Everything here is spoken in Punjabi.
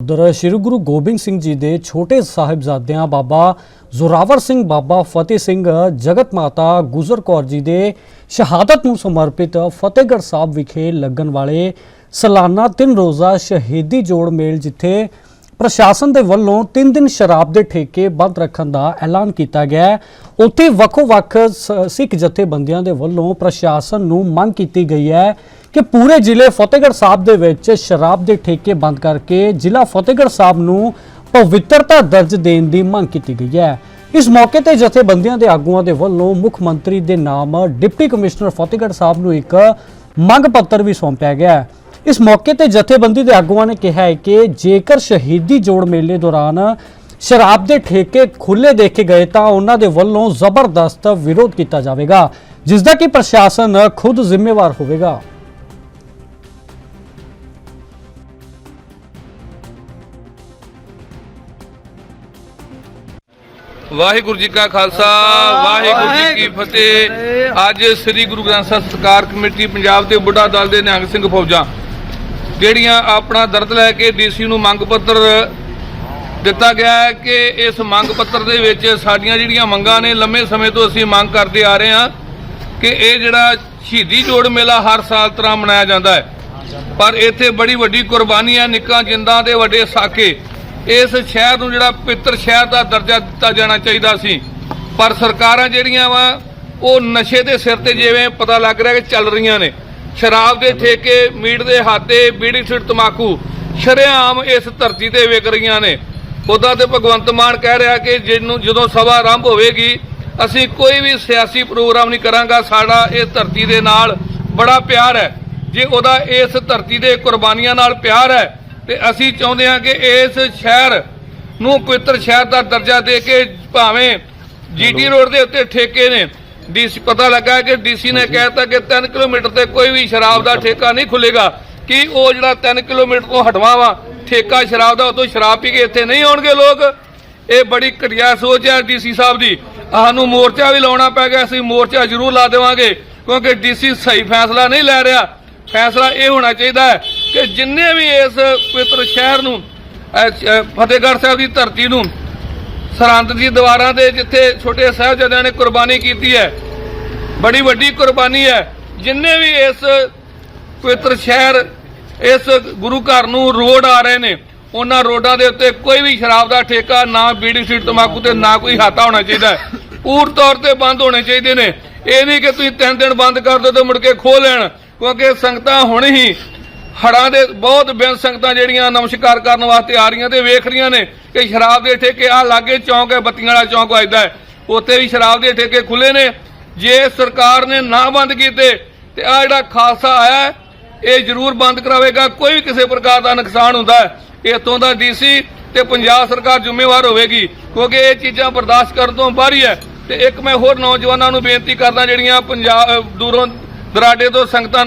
ਉਧਰ ਸ੍ਰੀ ਗੁਰੂ ਗੋਬਿੰਦ ਸਿੰਘ ਜੀ ਦੇ ਛੋਟੇ ਸਾਹਿਬਜ਼ਾਦਿਆਂ ਬਾਬਾ ਜ਼ੋਰਾਵਰ ਸਿੰਘ, ਬਾਬਾ ਫਤਿਹ ਸਿੰਘ, ਜਗਤ ਮਾਤਾ ਗੁਜਰ ਕੌਰ ਜੀ ਦੇ ਸ਼ਹਾਦਤ ਨੂੰ ਸਮਰਪਿਤ ਫਤਿਹਗੜ੍ਹ ਸਾਹਿਬ ਵਿਖੇ ਲੱਗਣ ਵਾਲੇ ਸਾਲਾਨਾ ਤਿੰਨ ਰੋਜ਼ਾ ਸ਼ਹੀਦੀ ਜੋੜ ਮੇਲ ਜਿੱਥੇ ਪ੍ਰਸ਼ਾਸਨ ਦੇ ਵੱਲੋਂ 3 ਦਿਨ ਸ਼ਰਾਬ ਦੇ ਠੇਕੇ ਬੰਦ ਰੱਖਣ ਦਾ ਐਲਾਨ ਕੀਤਾ ਗਿਆ ਹੈ। ਉੱਥੇ ਵੱਖੋ-ਵੱਖ ਸ- ਸਿੱਖ ਜਥੇਬੰਦੀਆਂ ਦੇ ਵੱਲੋਂ ਪ੍ਰਸ਼ਾਸਨ ਨੂੰ ਮੰਗ ਕੀਤੀ ਗਈ ਹੈ ਕਿ ਪੂਰੇ ਜ਼ਿਲ੍ਹੇ ਫਤਿਹਗੜ੍ਹ ਸਾਹਿਬ ਦੇ ਵਿੱਚ ਸ਼ਰਾਬ ਦੇ ਠੇਕੇ ਬੰਦ ਕਰਕੇ ਜ਼ਿਲ੍ਹਾ ਫਤਿਹਗੜ੍ਹ ਸਾਹਿਬ ਨੂੰ ਪਵਿੱਤਰਤਾ ਦਰਜ ਦੇਣ ਦੀ ਮੰਗ ਕੀਤੀ ਗਈ ਹੈ। ਇਸ ਮੌਕੇ ਤੇ ਜਥੇਬੰਦੀਆਂ ਦੇ ਆਗੂਆਂ ਦੇ ਵੱਲੋਂ ਮੁੱਖ ਮੰਤਰੀ ਦੇ ਨਾਮ ਡਿਪਟੀ ਕਮਿਸ਼ਨਰ ਫਤਿਹਗੜ੍ਹ ਸਾਹਿਬ ਨੂੰ ਇੱਕ ਮੰਗ ਪੱਤਰ ਵੀ ਸੌਂਪਿਆ ਗਿਆ ਹੈ। ਇਸ ਮੌਕੇ ਤੇ ਜਥੇਬੰਦੀ ਦੇ ਆਗੂਆਂ ਨੇ ਕਿਹਾ ਹੈ ਕਿ ਜੇਕਰ ਸ਼ਹੀਦੀ ਜੋੜ ਮੇਲੇ ਦੌਰਾਨ ਸ਼ਰਾਬ ਦੇ ਠੇਕੇ ਖੁੱਲੇ ਦੇਖੇ ਗਏ ਤਾਂ ਉਹਨਾਂ ਦੇ ਵੱਲੋਂ ਜ਼ਬਰਦਸਤ ਵਿਰੋਧ ਕੀਤਾ ਜਾਵੇਗਾ ਜਿਸ ਦਾ ਕਿ ਪ੍ਰਸ਼ਾਸਨ ਖੁਦ ਜ਼ਿੰਮੇਵਾਰ ਹੋਵੇਗਾ। ਵਾਹਿਗੁਰੂ ਜੀ ਕਾ ਖਾਲਸਾ, ਵਾਹਿਗੁਰੂ ਜੀ ਕੀ ਫਤਿਹ। ਅੱਜ ਸ੍ਰੀ ਗੁਰੂ ਗ੍ਰੰਥ ਸਾਹਿਬ ਸਰਕਾਰ ਕਮੇਟੀ ਪੰਜਾਬ ਦੇ ਬੁੱਢਾ ਦਲ ਦੇ ਨਿਹੰਗ ਸਿੰਘ ਫੌਜਾਂ ਜਿਹੜੀਆਂ ਆਪਣਾ ਦਰਦ ਲੈ ਕੇ ਡੀਸੀ ਨੂੰ ਮੰਗ ਪੱਤਰ ਦਿੱਤਾ ਗਿਆ ਹੈ ਕਿ ਇਸ ਮੰਗ ਪੱਤਰ ਦੇ ਵਿੱਚ ਸਾਡੀਆਂ ਜਿਹੜੀਆਂ ਮੰਗਾਂ ਨੇ, ਲੰਮੇ ਸਮੇਂ ਤੋਂ ਅਸੀਂ ਮੰਗ ਕਰਦੇ ਆ ਰਹੇ ਹਾਂ ਕਿ ਇਹ ਜਿਹੜਾ ਸ਼ਹੀਦੀ ਜੋੜ ਮੇਲਾ ਹਰ ਸਾਲ ਤਰ੍ਹਾਂ ਮਨਾਇਆ ਜਾਂਦਾ ਹੈ। ਪਰ ਇੱਥੇ ਬੜੀ ਵੱਡੀ ਕੁਰਬਾਨੀ ਹੈ, ਨਿੱਕਾਂ ਜਿੰਦਾਂ ਦੇ ਵੱਡੇ ਸਾਕੇ। ਇਸ ਸ਼ਹਿਰ ਨੂੰ ਜਿਹੜਾ ਪਿੱਤਰ ਸ਼ਹਿਰ ਦਾ ਦਰਜਾ ਦਿੱਤਾ ਜਾਣਾ ਚਾਹੀਦਾ ਸੀ। ਪਰ ਸਰਕਾਰਾਂ ਜਿਹੜੀਆਂ ਵਾ, ਉਹ ਨਸ਼ੇ ਦੇ ਸਿਰ ਤੇ ਜਿਵੇਂ ਪਤਾ ਲੱਗ ਰਿਹਾ ਕਿ ਚੱਲ ਰਹੀਆਂ ਨੇ। ਸ਼ਰਾਬ ਦੇ ਠੇਕੇ ਮੀਟ ਦੇ ਹਾਤੇ ਬੀੜੀ ਸਿਰ ਤਮਾਕੂ। ਸ਼ਰੇਆਮ ਇਸ ਧਰਤੀ ਤੇ ਵਿਕ ਰਹੀਆਂ ਨੇ। ਉਹਦਾ ਤੇ ਭਗਵੰਤ ਮਾਨ ਕਹਿ ਰਿਹਾ ਕਿ ਜਿਹਨੂੰ ਜਦੋਂ ਸਭਾ ਆਰੰਭ ਹੋਵੇਗੀ ਅਸੀਂ ਕੋਈ ਵੀ ਸਿਆਸੀ ਪ੍ਰੋਗਰਾਮ ਨਹੀਂ ਕਰਾਂਗਾ। ਸਾਡਾ ਇਸ ਧਰਤੀ ਦੇ ਨਾਲ ਬੜਾ ਪਿਆਰ ਹੈ। ਜੇ ਉਹਦਾ ਇਸ ਧਰਤੀ ਦੇ ਕੁਰਬਾਨੀਆਂ ਨਾਲ ਪਿਆਰ ਹੈ ਤੇ ਅਸੀਂ ਚਾਹੁੰਦੇ ਹਾਂ ਕਿ ਇਸ ਸ਼ਹਿਰ ਨੂੰ ਪਵਿੱਤਰ ਸ਼ਹਿਰ ਦਾ ਦਰਜਾ ਦੇ ਕੇ ਭਾਵੇਂ ਜੀਟੀ ਰੋਡ ਦੇ ਉੱਤੇ ਠੇਕੇ ਨੇ। ਡੀਸੀ ਪਤਾ ਲੱਗਾ ਕਿ ਡੀਸੀ ਨੇ ਕਹਿਤਾ ਕਿ 3 ਕਿਲੋਮੀਟਰ ਤੇ ਕੋਈ ਵੀ ਸ਼ਰਾਬ ਦਾ ਠੇਕਾ ਨਹੀਂ ਖੁੱਲੇਗਾ। ਕਿ ਉਹ ਜਿਹੜਾ 3 ਕਿਲੋਮੀਟਰ ਤੋਂ ਹਟਵਾ ਵਾ ਠੇਕਾ ਸ਼ਰਾਬ ਦਾ ਉਤੋਂ ਸ਼ਰਾਬ ਪੀ ਕੇ ਇੱਥੇ ਨਹੀਂ ਆਉਣਗੇ ਲੋਕ? ਇਹ ਬੜੀ ਘਟੀਆ ਸੋਚ ਹੈ ਡੀਸੀ ਸਾਹਿਬ ਦੀ। ਸਾਨੂੰ ਮੋਰਚਾ ਵੀ ਲਾਉਣਾ ਪੈ ਗਿਆ ਅਸੀਂ ਮੋਰਚਾ ਜ਼ਰੂਰ ਲਾ ਦੇਵਾਂਗੇ ਕਿਉਂਕਿ ਡੀਸੀ ਸਹੀ ਫੈਸਲਾ ਨਹੀਂ ਲੈ ਰਿਹਾ। ਫੈਸਲਾ ਇਹ ਹੋਣਾ ਚਾਹੀਦਾ ਹੈ ਕਿ ਜਿੰਨੇ ਵੀ ਇਸ ਪਵਿੱਤਰ ਸ਼ਹਿਰ ਨੂੰ ਫਤਿਹਗੜ੍ਹ ਸਾਹਿਬ ਦੀ ਧਰਤੀ ਨੂੰ ਸਰਹੰਦ ਦੀ ਦੀਵਾਰਾਂ ਦੇ ਜਿੱਥੇ ਛੋਟੇ ਸਾਹਿਬਜ਼ਾਦਿਆਂ ਨੇ ਕੁਰਬਾਨੀ ਕੀਤੀ ਹੈ ਬੜੀ ਵੱਡੀ ਕੁਰਬਾਨੀ ਹੈ। ਜਿੰਨੇ ਵੀ ਇਸ ਪਵਿੱਤਰ ਸ਼ਹਿਰ, ਇਸ ਗੁਰੂ ਘਰ ਨੂੰ ਰੋਡ ਆ ਰਹੇ ਨੇ, ਉਹਨਾਂ ਰੋਡਾਂ ਦੇ ਉੱਤੇ ਕੋਈ ਵੀ ਸ਼ਰਾਬ ਦਾ ਠੇਕਾ ਨਾ ਬੀੜੀ ਸੀਟ ਤਮਾਕੂ ਤੇ ਨਾ ਕੋਈ ਹਾਤਾ ਹੋਣਾ ਚਾਹੀਦਾ ਪੂਰ ਤੌਰ ਤੇ ਬੰਦ ਹੋਣੇ ਚਾਹੀਦੇ ਨੇ। ਇਹ ਨਹੀਂ ਕਿ ਤੁਸੀਂ ਤਿੰਨ ਦਿਨ ਬੰਦ ਕਰ ਦਿਓ ਤੇ ਮੁੜ ਕੇ ਖੋਲ ਲੈਣ, ਕਿਉਂਕਿ ਸੰਗਤਾਂ ਹੁਣ ਹੀ ਹੜਾਂ ਦੇ ਬਹੁਤ ਬੇਨ ਸੰਗਤਾਂ ਜਿਹੜੀਆਂ ਨਮਸਕਾਰ ਕਰਨ ਵਾਸਤੇ ਆ ਰਹੀਆਂ ਤੇ ਵੇਖ ਰਹੀਆਂ ਨੇ ਕਿ ਸ਼ਰਾਬ ਦੇ ਠੇਕੇ ਆ ਲਾਗੇ ਚੌਂਕ ਹੈ, ਬੱਤੀਆਂ ਵਾਲਾ ਚੌਂਕ ਵੱਜਦਾ ਹੈ। ਉੱਥੇ ਵੀ ਸ਼ਰਾਬ ਦੇ ਠੇਕੇ ਖੁੱਲੇ ਨੇ। ਜੇ ਸਰਕਾਰ ਨੇ ਨਾ ਬੰਦ ਕੀਤੇ ਤੇ ਆ ਜਿਹੜਾ ਖਾਲਸਾ ਆਇਆ ਹੈ, ਇਹ ਜ਼ਰੂਰ ਬੰਦ ਕਰਾਵੇਗਾ। ਕੋਈ ਵੀ ਕਿਸੇ ਪ੍ਰਕਾਰ ਦਾ ਨੁਕਸਾਨ ਹੁੰਦਾ ਹੈ ਇਤੋਂ ਦਾ ਡੀਸੀ ਤੇ ਪੰਜਾਬ ਸਰਕਾਰ ਜ਼ਿੰਮੇਵਾਰ ਹੋਵੇਗੀ ਕਿਉਂਕਿ ਇਹ ਚੀਜ਼ਾਂ ਬਰਦਾਸ਼ਤ ਕਰਨ ਤੋਂ ਬਾਹਰੀ ਹੈ ਤੇ ਇੱਕ ਮੈਂ ਹੋਰ ਨੌਜਵਾਨਾਂ ਨੂੰ ਬੇਨਤੀ ਕਰਦਾ ਜਿਹੜੀਆਂ ਪੰਜਾਬ ਦੂਰੋਂ ਦਰਾਡੇ ਤੋਂ ਸੰਗਤਾਂ